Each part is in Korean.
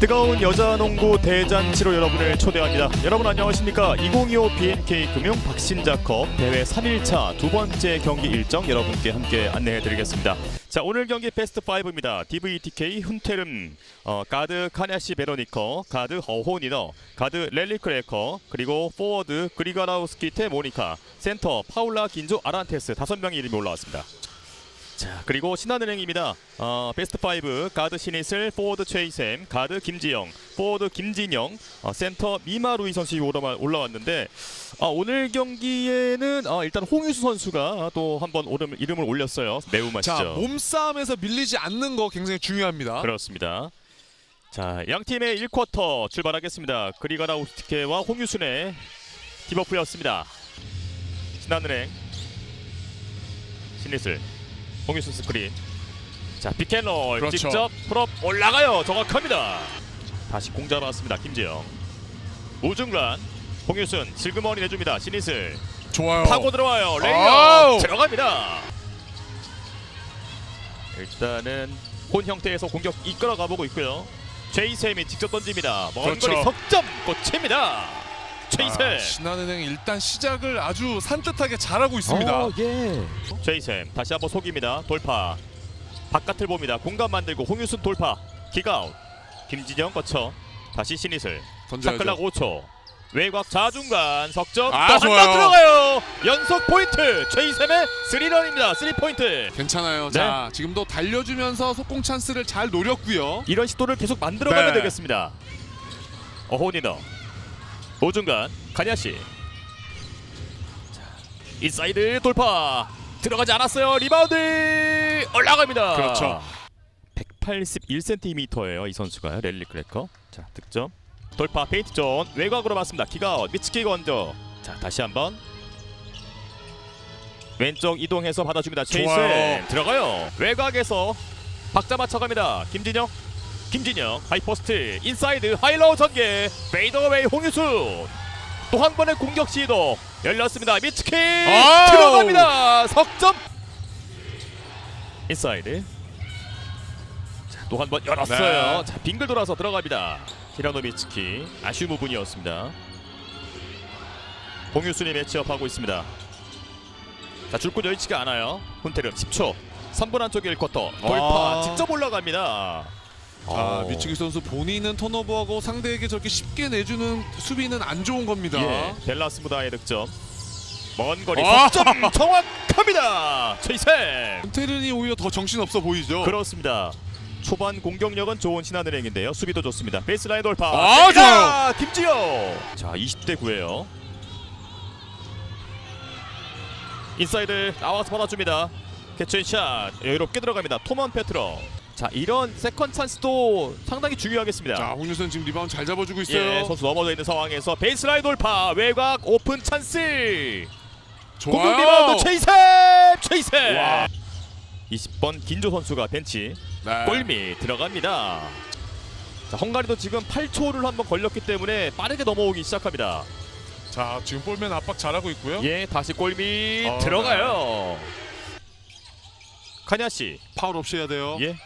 뜨거운 여자농구 대잔치로 여러분을 초대합니다. 여러분 안녕하십니까? 2025 BNK 금융 박신자컵 대회 3일차 두 번째 경기 일정 여러분께 함께 안내해드리겠습니다. 자 오늘 경기 베스트 5입니다. DVTK 훈테름, 어, 가드 카냐시 베로니커, 가드 어호니너, 가드 렐리 크래커, 그리고 포워드 그리가라우스키 테 모니카, 센터 파울라 긴조 아란테스 다섯 명의 이름이 올라왔습니다. 자 그리고 신한은행입니다. 어, 베스트 5 가드 신이슬, 포워드 최이샘, 가드 김지영, 포워드 김진영, 어, 센터 미마루이 선수가 올라와- 올라왔는데 아, 오늘 경기에는 아, 일단 홍유수 선수가 또 한번 이름을 올렸어요. 매우 맛있죠. 자 몸싸움에서 밀리지 않는 거 굉장히 중요합니다. 그렇습니다. 자, 양 팀의 1쿼터 출발하겠습니다. 그리가나 우스티케와 홍유순의 디버프였습니다. 신한은행 신이슬 홍유순 스크린 자 피켄롤 그렇죠. 직접 풀업 올라가요 정확합니다 다시 공 잡았습니다 김재영 우중간 홍유순 슬그머니 내줍니다 신이슬 좋아요. 파고 들어와요. 아우. 들어갑니다. 일단은 혼 형태에서 공격 이끌어 가보고 있고요. 최이샘이 직접 던집니다. 먼 그렇죠. 거리 석점 꽂힙니다. 아, 신한은행 일단 시작을 아주 산뜻하게 잘하고 있습니다. 어, 예. 최이샘 다시 한번 속입니다. 돌파. 바깥을 봅니다. 공간 만들고 홍유순 돌파. 킥아웃. 김진영 거쳐. 다시 신이슬. 던져야죠. 샤클락 5초. 외곽 좌중간 석점 아, 또 한 좋아요. 번 들어가요. 연속 포인트 최이샘의 스리런입니다. 스리 포인트. 괜찮아요. 네. 자 지금도 달려주면서 속공 찬스를 잘 노렸고요. 이런 시도를 계속 만들어가면 네. 되겠습니다. 어호니너 오중간 가냐시 자, 인사이드 돌파 들어가지 않았어요. 리바운드 올라갑니다. 그렇죠. 181cm예요 이 선수가 랠리 크래커. 자 득점 돌파 페인트 존 외곽으로 맞습니다. 키가웃 미츠키 건져. 자 다시 한번 왼쪽 이동해서 받아줍니다. 체이스 들어가요. 외곽에서 박자 맞춰갑니다. 김진영 김진영 하이포스트 인사이드 하이로우 전개 페이더웨이 홍유수 또 한 번의 공격 시도 열렸습니다. 미츠키. 들어갑니다. 석점 인사이드 또 한 번 열었어요. 네. 자 빙글 돌아서 들어갑니다. 히라노 미츠키 아쉬운 부분이었습니다. 홍유순이 매치업하고 있습니다. 자 줄곧 여의치가 않아요. 훈테름 10초 3분 안쪽 1쿼터 돌파 아. 직접 올라갑니다. 자 어. 미츠기 선수 본인은 턴오버하고 상대에게 저렇게 쉽게 내주는 수비는 안 좋은 겁니다. 예, 벨라스 무다의 득점. 먼 거리 아. 석점 정확합니다. 최이샘. 훈테른이 오히려 더 정신 없어 보이죠. 그렇습니다. 초반 공격력은 좋은 신한은행인데요. 수비도 좋습니다. 베이스라인 돌파. 아. 좋아요. 김지호. 자, 20대 9예요. 인사이드 나와서 받아줍니다. 캐치샷 여유롭게 들어갑니다. 토먼 페트로. 자, 이런 세컨 찬스도 상당히 중요하겠습니다. 자 홍유선 지금 리바운드 잘 잡아주고 있어요. 예, 선수 넘어져 있는 상황에서 베이스라인 돌파 외곽 오픈 찬스. 공격 좋아요. 리바운드 최이샘 최이샘 와. 20번 긴조 선수가 벤치 네. 골미 들어갑니다 자 헝가리도 지금 8초를 한번 걸렸기 때문에 빠르게 넘어오기 시작합니다 자 지금 볼맨 압박 잘하고 있고요. 예 다시 골미 어, 들어가요 카냐시 파울 없이 해야 돼요. 예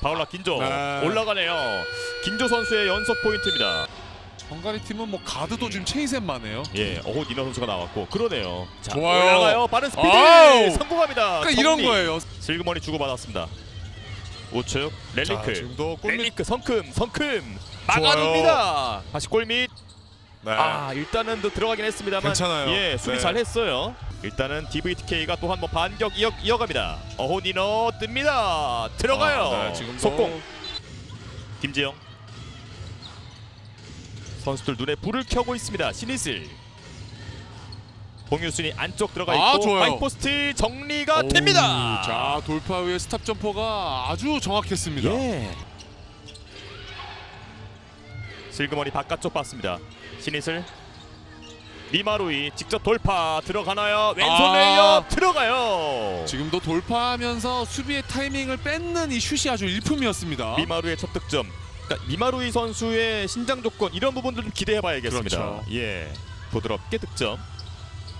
바울라 긴조 네. 올라가네요 긴조 선수의 연속 포인트입니다 헝가리 팀은 뭐 가드도 지금 체이센만 해요. 예 어호 니너 선수가 나왔고 그러네요 자 좋아요. 올라가요 빠른 스피드 아우. 성공합니다 그러니까 이런 정리. 거예요. 슬그머니 주고받았습니다. 우측 자, 렐리크 지금도 골밑 렐리크 성큼 성큼 막아줍니다. 다시 골밑 네. 아 일단은 또 들어가긴 했습니다만 괜찮아요. 예 수비 네. 잘했어요. 일단은 DVTK가 또 한 번 반격 이어, 이어갑니다. 어호 니너 뜹니다. 들어가요. 아, 네, 지금도 속공 김재영 선수들 눈에 불을 켜고 있습니다. 신이슬 홍유순이 안쪽 들어가 있고 아, 좋아요. 하이포스트 정리가 오우, 됩니다. 자 돌파 후에 스탑 점퍼가 아주 정확했습니다. 예. 슬그머니 바깥쪽 봤습니다. 신이슬 미마루이 직접 돌파 들어가나요? 왼손 아. 레이업 들어가요. 지금도 돌파하면서 수비의 타이밍을 뺏는 이 슛이 아주 일품이었습니다. 미마루의 첫 득점. 그러니까 미마루이 선수의 신장 조건 이런 부분들 좀 기대해봐야겠습니다. 그렇죠. 예, 부드럽게 득점.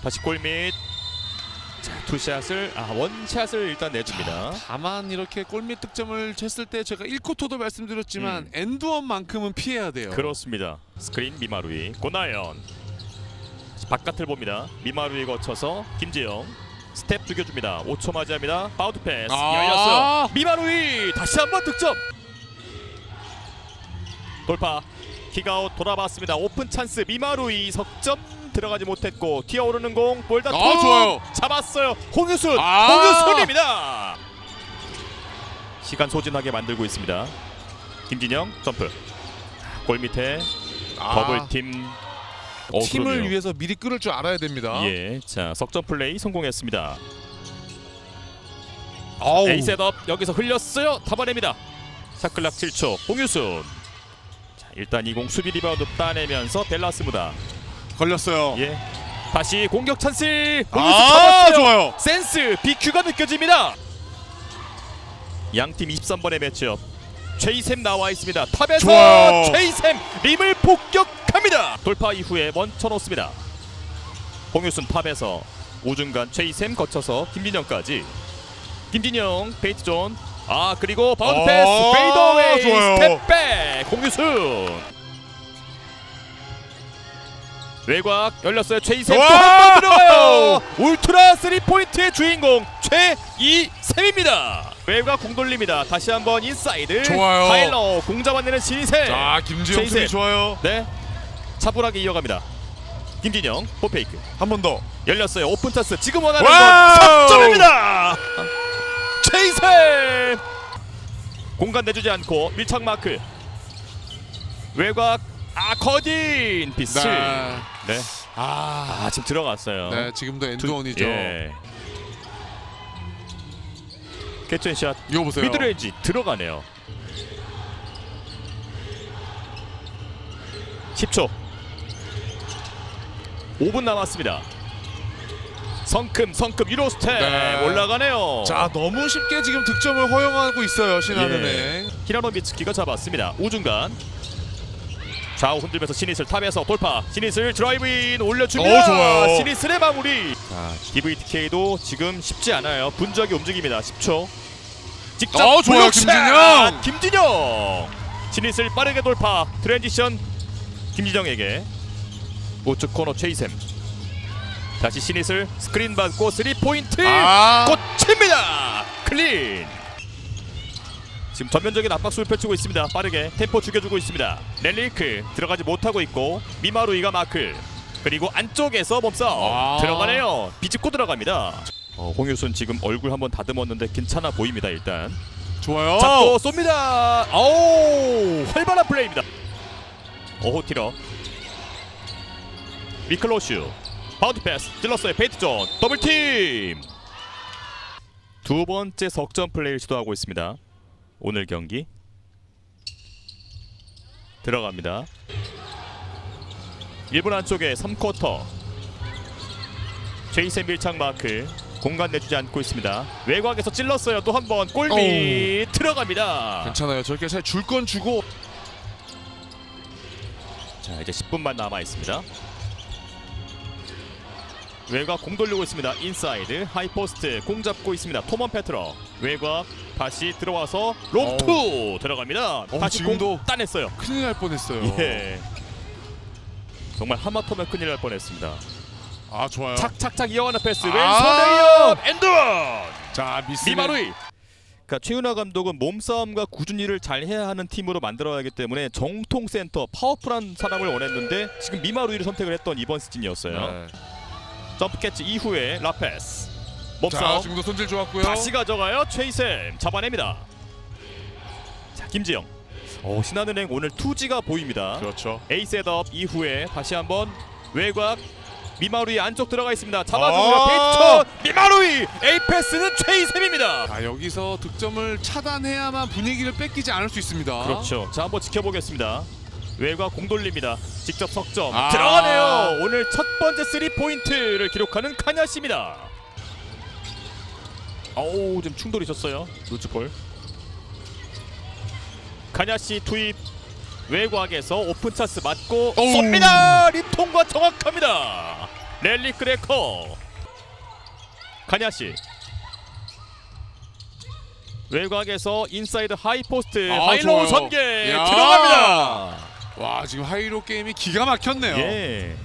다시 골밑 자, 투샷을 아 원샷을 일단 내줍니다. 다만 이렇게 골밑 득점을 쳤을 때 제가 1쿼터도 말씀드렸지만 음. 엔드원만큼은 피해야 돼요. 그렇습니다. 스크린 미마루이 고나연 바깥을 봅니다. 미마루이 거쳐서 김재영 스텝 죽여줍니다. 5초 맞이합니다. 바우드 패스 아. 열렸어요. 미마루이 다시 한번 득점. 돌파 킥아웃 돌아봤습니다. 오픈 찬스 미마루이 석점 들어가지 못했고 튀어오르는 공 볼다 아, 좋아요. 잡았어요. 홍유순 아. 홍유순입니다. 시간 소진하게 만들고 있습니다. 김진영 점프 골 밑에 아, 더블팀 어, 팀을 그러네요. 위해서 미리 끌을 줄 알아야 됩니다. 예, 자 석점 플레이 성공했습니다. 아우. A 셋업 여기서 흘렸어요. 잡아냅니다. 샤클락 7초 홍유순. 자 일단 이공 수비 리바운드 따내면서 델라스 무다. 걸렸어요. 예, 다시 공격 찬스. 홍유순 아, 잡았어요. 좋아요. 센스 BQ가 느껴집니다. 양팀 23번의 매치업. 최이샘 나와 있습니다. 탑에서 좋아요. 최이샘 림을 폭격 합니다. 돌파 이후에 멈춰놓습니다. 홍유순 탑에서 우중간 최이샘 거쳐서 김진영까지. 김진영 페이트 존. 아 그리고 바운드 어, 패스 페이더웨이. 스텝백 홍유순. 외곽 열렸어요. 최이샘 와! 또한번 들어가요. 울트라 3포인트의 주인공 최이샘입니다. 외곽 공 돌립니다. 다시 한번 인사이드. 좋아요. 타일러 공 잡아내는 신이샘. 자, 김지영 좋아요. 네. 차분하게 이어갑니다. 김진영 포페이크 한 번 더. 열렸어요. 오픈 찬스 지금 원하는 와우! 건 3점입니다. 최이샘 공간 내주지 않고 밀착 마크 외곽 아 커딘 비스 네. 네. 아, 아 지금 들어갔어요. 네, 지금도 엔드원이죠. 예. 캐치앤샷 이거 보세요. 미드레인지 들어가네요. 10초. 5분 남았습니다. 성큼 성큼 유로 스텝 네. 올라가네요. 자, 너무 쉽게 지금 득점을 허용하고 있어요, 신한은행. 예. 히라노 미츠키가 잡았습니다. 우중간 좌우 흔들면서 시니슬 탑에서 돌파. 시니슬 드라이브인 올려줍니다. 오, 좋아요. 시니슬의 마무리. 자, DVTK도 지금 쉽지 않아요. 분주하게 움직입니다. 10초. 직접 어, 좋아요! 김진영. 김진영. 시니슬 빠르게 돌파. 트랜지션 김진영에게 우측 코너 최이샘. 다시 시니슬 스크린 받고 3포인트 아. 꽂힙니다. 클린. 지금 전면적인 압박수를 펼치고 있습니다. 빠르게 템포 죽여주고 있습니다. 렐리크 들어가지 못하고 있고 미마루이가 마크 그리고 안쪽에서 몸싸움 아. 들어가네요. 비집고 들어갑니다. 어, 홍유순 지금 얼굴 한번 다듬었는데 괜찮아 보입니다. 일단 좋아요. 잡고 쏩니다. 오 활발한 플레이입니다. 오호티러 미클로슈 바운드 패스 찔렀어요. 페이트존 더블팀 두 번째 석점 플레이를 시도하고 있습니다. 오늘 경기 들어갑니다. 1분 안쪽에 3쿼터 제이센 밀착 마크 공간 내주지 않고 있습니다. 외곽에서 찔렀어요. 또 한 번 골밑 들어갑니다. 괜찮아요. 저렇게 줄건 주고 자 이제 10분만 남아 있습니다. 외곽 공 돌리고 있습니다. 인사이드 하이포스트 공 잡고 있습니다. 토먼 페트러 외곽 다시 들어와서 롱투 들어갑니다. 다시 지금도 공 따냈어요. 큰일 날 뻔했어요. 예. 정말 하마터면 큰일 날 뻔했습니다. 아, 좋아요. 착착착 이어가는 패스 아! 왼손 레이업 엔드원 자, 미스 미마루이. 그러니까 최윤아 감독은 몸싸움과 꾸준히를 잘 해야 하는 팀으로 만들어야 하기 때문에 정통 센터 파워풀한 사람을 원했는데 지금 미마루이를 선택을 했던 이번 시즌이었어요. 네. 점프 캐치 이후에 라페스 자, 몸싸움 지금도 손질 좋았고요. 다시 가져가요 최이샘 잡아냅니다. 자 김지영. 어, 신한은행 오늘 투지가 보입니다. 그렇죠. A 셋업 이후에 다시 한번 외곽 미마루이 안쪽 들어가 있습니다. 잡아주고요. 아! 미마루이 A 패스는 최이샘입니다. 자, 여기서 득점을 차단해야만 분위기를 뺏기지 않을 수 있습니다. 그렇죠. 자 한번 지켜보겠습니다. 외곽 공 돌립니다. 직접 석점 아. 들어가네요. 오늘 첫 번째 쓰리 포인트를 기록하는 카냐시입니다. 어우 좀 충돌이 있었어요. 루즈볼. 카냐시 투입 외곽에서 오픈 찬스 맞고. 쏩니다. 림통과 정확합니다. 랠리 크래커. 카냐시 외곽에서 인사이드 하이 포스트 아, 하이로우 좋아요. 전개 야. 들어갑니다. 와 지금 하이로 게임이 기가 막혔네요. 예.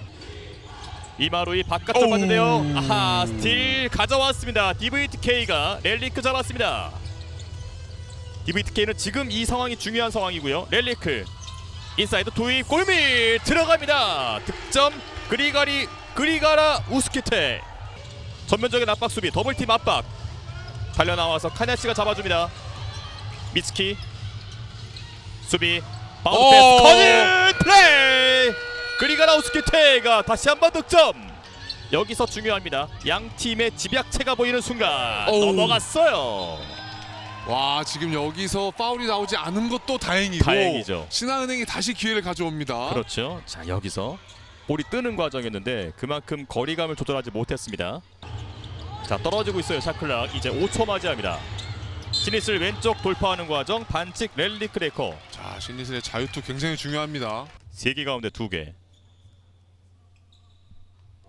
이마루이 바깥쪽 오우. 봤는데요. 아하 스틸 가져왔습니다. DVTK가 렐리크 잡았습니다. DVTK는 지금 이 상황이 중요한 상황이고요. 렐리크 인사이드 도입 골밑 들어갑니다. 득점 그리가리 그리가라 우스키테 전면적인 압박 수비 더블팀 압박 달려 나와서 카냐치가 잡아줍니다. 미츠키 수비 바운드 오. 패스 커닝 플레이 그리가라 우스키테가 다시 한 번 득점 여기서 중요합니다. 양 팀의 집약체가 보이는 순간 오우. 넘어갔어요. 와 지금 여기서 파울이 나오지 않은 것도 다행이고 다행이죠. 신한은행이 다시 기회를 가져옵니다. 그렇죠. 자 여기서 볼이 뜨는 과정이었는데 그만큼 거리감을 조절하지 못했습니다. 자 떨어지고 있어요 샤클락 이제 5초 맞이합니다. 시니스를 왼쪽 돌파하는 과정 반칙 랠리 크레커 자 신리슬의 자유투 굉장히 중요합니다. 세 개 가운데 두 개.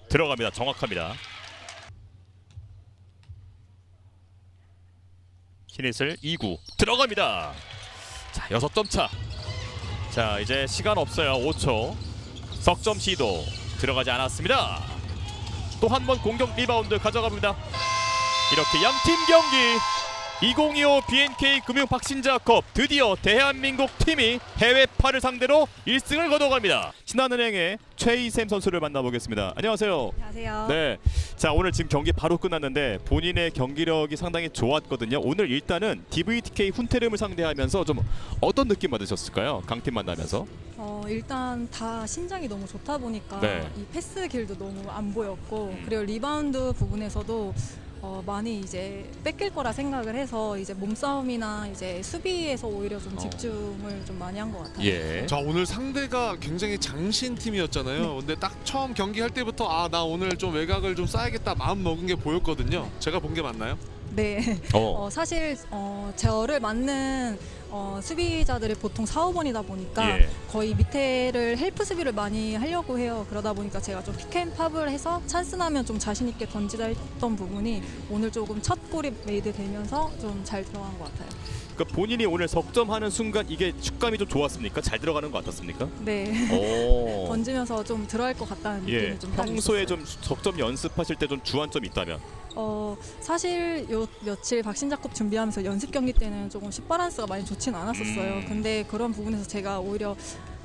들어갑니다. 정확합니다. 히닛을 2구 들어갑니다. 자, 6점 차. 자, 이제 시간 없어요. 5초. 석점 시도 들어가지 않았습니다. 또 한 번 공격 리바운드 가져갑니다. 이렇게 양팀 경기 2025 BNK 금융 박신자컵 드디어 대한민국 팀이 해외파를 상대로 1승을 거둬갑니다. 신한은행의 최희샘 선수를 만나보겠습니다. 안녕하세요. 안녕하세요. 네. 자, 오늘 지금 경기 바로 끝났는데 본인의 경기력이 상당히 좋았거든요. 오늘 일단은 DVTK 훈테름을 상대하면서 좀 어떤 느낌 받으셨을까요? 강팀 만나면서. 어, 일단 다 신장이 너무 좋다 보니까 네. 이 패스 길도 너무 안 보였고 음. 그리고 리바운드 부분에서도 어, 많이 이제 뺏길 거라 생각을 해서 이제 몸싸움이나 이제 수비에서 오히려 좀 어. 집중을 좀 많이 한 것 같아요. 예. 자 오늘 상대가 굉장히 장신 팀이었잖아요. 근데 딱 처음 경기할 때부터 아 나 오늘 좀 외곽을 좀 쌓야겠다 마음 먹은 게 보였거든요. 제가 본 게 맞나요? 네. 어. 어, 사실 어, 저를 맞는 어, 수비자들이 보통 4, 5번이다 보니까 예. 거의 밑에를 헬프 수비를 많이 하려고 해요. 그러다 보니까 제가 좀 피크앤팝을 해서 찬스 나면 좀 자신 있게 던지다 했던 부분이 오늘 조금 첫 골이 메이드 되면서 좀 잘 들어간 것 같아요. 그 본인이 오늘 석점하는 순간 이게 축감이 좀 좋았습니까? 잘 들어가는 것 같았습니까? 네. 오. 던지면서 좀 들어갈 것 같다는 느낌이 예. 좀딱 평소에. 좀 석점 연습하실 때 좀 주안점이 있다면. 어 사실 요 며칠 박신자컵 준비하면서 연습 경기 때는 조금 슛바란스가 많이 좋진 않았었어요. 음. 근데 그런 부분에서 제가 오히려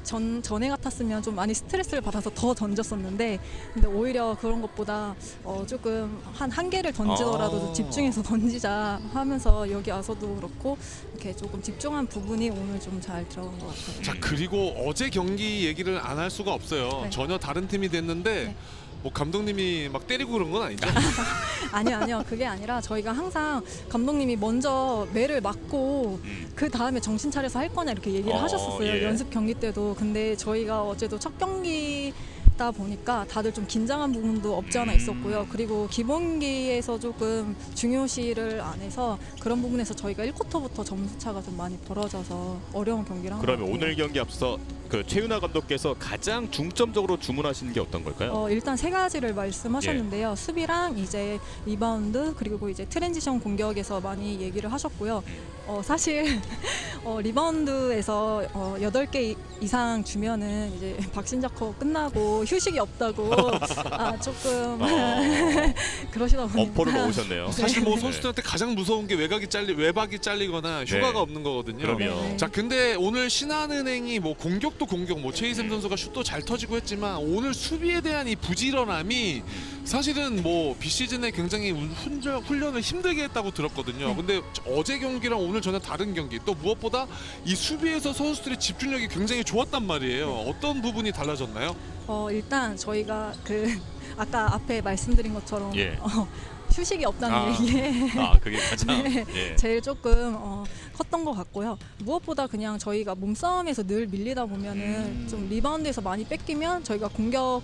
전 전에 같았으면 좀 많이 스트레스를 받아서 더 던졌었는데 근데 오히려 그런 것보다 어 조금 한 한 개를 던지더라도 아. 좀 집중해서 던지자 하면서 여기 와서도 그렇고 이렇게 조금 집중한 부분이 오늘 좀 잘 들어간 것 같아요. 자 그리고 어제 경기 얘기를 안 할 수가 없어요. 네. 전혀 다른 팀이 됐는데 네. 뭐 감독님이 막 때리고 그런 건 아니죠? 아니요 아니요 그게 아니라 저희가 항상 감독님이 먼저 매를 맞고 음. 그 다음에 정신 차려서 할 거냐 이렇게 얘기를 어, 하셨었어요 예. 연습 경기 때도 근데 저희가 어제도 첫 경기 다 보니까 다들 좀 긴장한 부분도 없지 않아 음. 있었고요 그리고 기본기에서 조금 중요시를 안 해서 그런 부분에서 저희가 1쿼터부터 점수 차가 좀 많이 벌어져서 어려운 경기를 한 것 그러면 같아요. 오늘 경기 앞서 그 최윤아 감독께서 가장 중점적으로 주문하시는 게 어떤 걸까요? 어, 일단 세 가지를 말씀하셨는데요. 수비랑 이제 리바운드 그리고 이제 트랜지션 공격에서 많이 얘기를 하셨고요. 어, 사실 어, 리바운드에서 어, 8개 이상 주면은 이제 박신자커 끝나고 휴식이 없다고 아, 조금 어, 그러시다 보니까 어퍼를 넣으셨네요. 사실 뭐 네. 선수들한테 가장 무서운 게 외곽이 잘리 외박이 잘리거나 휴가가 네. 없는 거거든요. 그럼요. 네. 자 근데 오늘 신한은행이 뭐 공격 도 공격 뭐 최희샘 선수가 슛도 잘 터지고 했지만 오늘 수비에 대한 이 부지런함이 사실은 뭐 비시즌에 굉장히 훈련, 훈련을 힘들게 했다고 들었거든요. 네. 근데 어제 경기랑 오늘 전혀 다른 경기 또 무엇보다 이 수비에서 선수들의 집중력이 굉장히 좋았단 말이에요. 어떤 부분이 달라졌나요? 어, 일단 저희가 그 아까 앞에 말씀드린 것처럼 예. 어, 휴식이 없다는 아. 얘기에 아 그게 가장 네. 예. 제일 조금 어, 컸던 것 같고요. 무엇보다 그냥 저희가 몸싸움에서 늘 밀리다 보면은 음. 좀 리바운드에서 많이 뺏기면 저희가 공격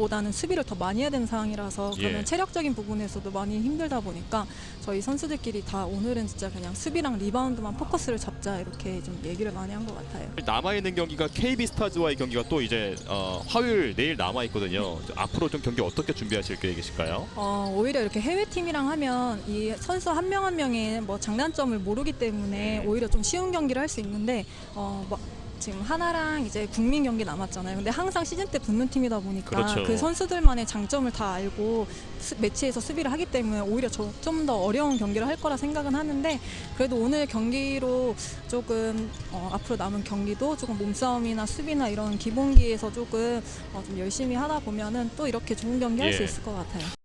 공격보다는 수비를 더 많이 해야 되는 상황이라서 그러면 예. 체력적인 부분에서도 많이 힘들다 보니까 저희 선수들끼리 다 오늘은 진짜 그냥 수비랑 리바운드만 포커스를 잡자 이렇게 좀 얘기를 많이 한 것 같아요. 남아 있는 경기가 KB 스타즈와의 경기가 또 이제 어, 화요일 내일 남아 있거든요. 앞으로 좀 경기 어떻게 준비하실 계획이실까요? 어, 오히려 이렇게 해외 팀이랑 하면 이 선수 한 명 한 명의 뭐 장단점을 모르기 때문에 오히려 좀 쉬운 경기를 할 수 있는데 어, 뭐 지금 하나랑 이제 국민 경기 남았잖아요. 근데 항상 시즌 때 붙는 팀이다 보니까 그렇죠. 그 선수들만의 장점을 다 알고 수- 매치에서 수비를 하기 때문에 오히려 좀 더 어려운 경기를 할 거라 생각은 하는데 그래도 오늘 경기로 조금 어, 앞으로 남은 경기도 조금 몸싸움이나 수비나 이런 기본기에서 조금 어, 좀 열심히 하다 보면은 또 이렇게 좋은 경기 할수 예. 있을 것 같아요.